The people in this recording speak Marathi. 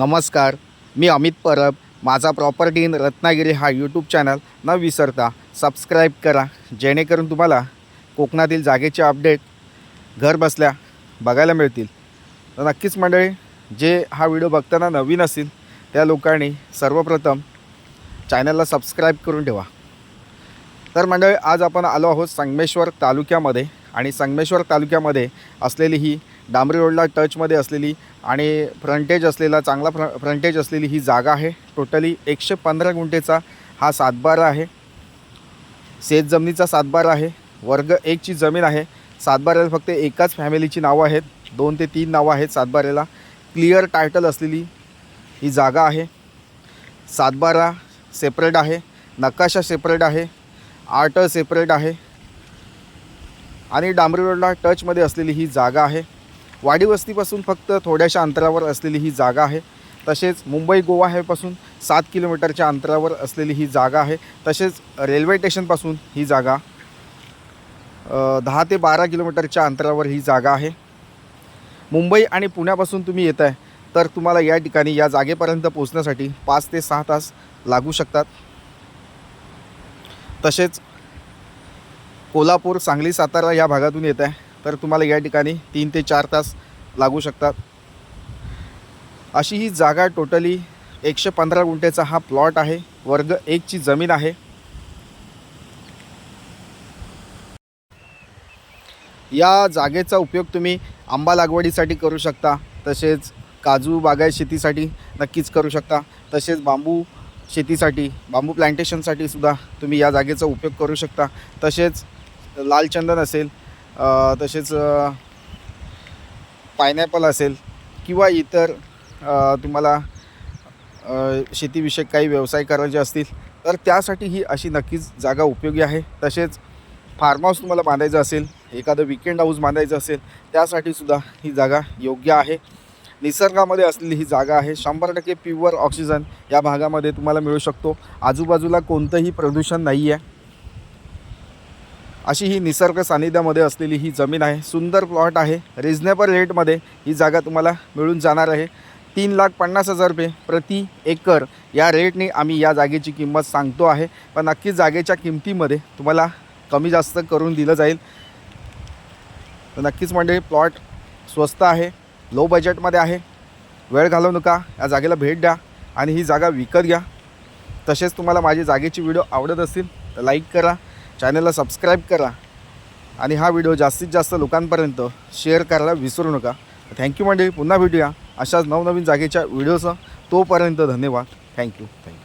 नमस्कार मी अमित परब. माझा प्रॉपर्टी इन रत्नागिरी हा यूट्यूब चॅनल न विसरता सबस्क्राईब करा जेणेकरून तुम्हाला कोकणातील जागेचे अपडेट घर बसल्या बघायला मिळतील. तर नक्कीच मंडळी जे हा व्हिडिओ बघताना नवीन असतील त्या लोकांनी सर्वप्रथम चॅनलला सबस्क्राईब करून ठेवा. तर मंडळी आज आपण आलो आहोत संगमेश्वर तालुक्यामध्ये आणि संगमेश्वर तालुक्यामध्ये असलेली ही डांबरी रोडला टचमध्ये असलेली आणि फ्रंटेज असलेला चांगला फ्र फ्रंटेज असलेली ही जागा आहे. टोटली एकशे पंधरा गुंठेचा हा सातबारा आहे. शेत जमिनीचा सातबारा आहे. वर्ग एकची जमीन आहे. सातबाऱ्याला फक्त एकाच फॅमिलीची नावं आहेत. दोन ते तीन नावं आहेत सातबाऱ्याला. क्लिअर टायटल असलेली ही जागा आहे. सातबारा सेपरेट आहे. नकाशा सेपरेट आहे. आर्ट सेपरेट आहे. आणि डांबरी रोडला टचमध्ये असलेली ही जागा आहे. वाडी वस्तीपासून फक्त थोड्याशा अंतरावर असलेली ही जागा आहे. तसेच मुंबई गोवा हेपासून सात किलोमीटरच्या अंतरावर असलेली ही जागा आहे. तसेच रेल्वे स्टेशनपासून ही जागा दहा ते बारा किलोमीटरच्या अंतरावर ही जागा आहे. मुंबई आणि पुण्यापासून तुम्ही येत आहे तर तुम्हाला या ठिकाणी या जागेपर्यंत पोचण्यासाठी पाच ते सहा तास लागू शकतात. तसेच कोल्हापूर सांगली सातारा या भागातून येत आहे तर तुम्हाला या ठिकाणी तीन ते चार तास लागू शकतात. अशी ही जागा टोटली एकशे पंधरा गुंठ्याचा हा प्लॉट आहे. वर्ग एकची जमीन आहे. या जागेचा उपयोग तुम्ही आंबा लागवडीसाठी करू शकता. तसेच काजू बागाय शेतीसाठी नक्कीच करू शकता. तसेच बांबू शेतीसाठी बांबू प्लांटेशनसाठी सुद्धा तुम्ही या जागेचा उपयोग करू शकता. तसेच लाल चंदन असेल तसेच पायनॅपल असेल किंवा इतर तुम्हाला शेतीविषयक काही व्यवसाय करायचे असतील तर त्यासाठी ही अशी नक्कीच जागा उपयोगी आहे. तसेच फार्म हाऊस तुम्हाला बांधायचं असेल एखादं विकेंड हाऊस बांधायचं असेल त्यासाठी सुद्धा ही जागा योग्य आहे. निसर्गामध्ये असलेली ही जागा आहे. शंभर टक्के प्युअर ऑक्सिजन या भागामध्ये तुम्हाला मिळू शकतो. आजूबाजूला कोणतंही प्रदूषण नाही आहे अशी ही निसर्ग सानिध्यामध्ये असलेली ही जमीन आहे. सुंदर प्लॉट आहे. रिजनेबल रेटमध्ये ही जागा तुम्हाला मिळून जाणार आहे. तीन लाख पन्नास हजार रुपये प्रति एकर या रेटने आम्ही या जागेची किंमत सांगतो आहे. पण नक्कीच जागेच्या किमतीमध्ये तुम्हाला कमी जास्त करून दिलं जाईल. तर नक्कीच म्हणजे प्लॉट स्वस्त आहे. लो बजेटमध्ये आहे. वेळ घालवू नका. या जागेला भेट द्या आणि ही जागा विकत घ्या. तसेच तुम्हाला माझी जागेची व्हिडिओ आवडत असतील तर लाईक करा. चॅनलला सबस्क्राईब करा आणि हा व्हिडिओ जास्तीत जास्त लोकांपर्यंत शेअर करायला विसरू नका. थँक्यू मंडळी पुन्हा भेटूया अशाच नवनवीन जागेच्या व्हिडिओचं. तोपर्यंत धन्यवाद. Thank you. Thank you.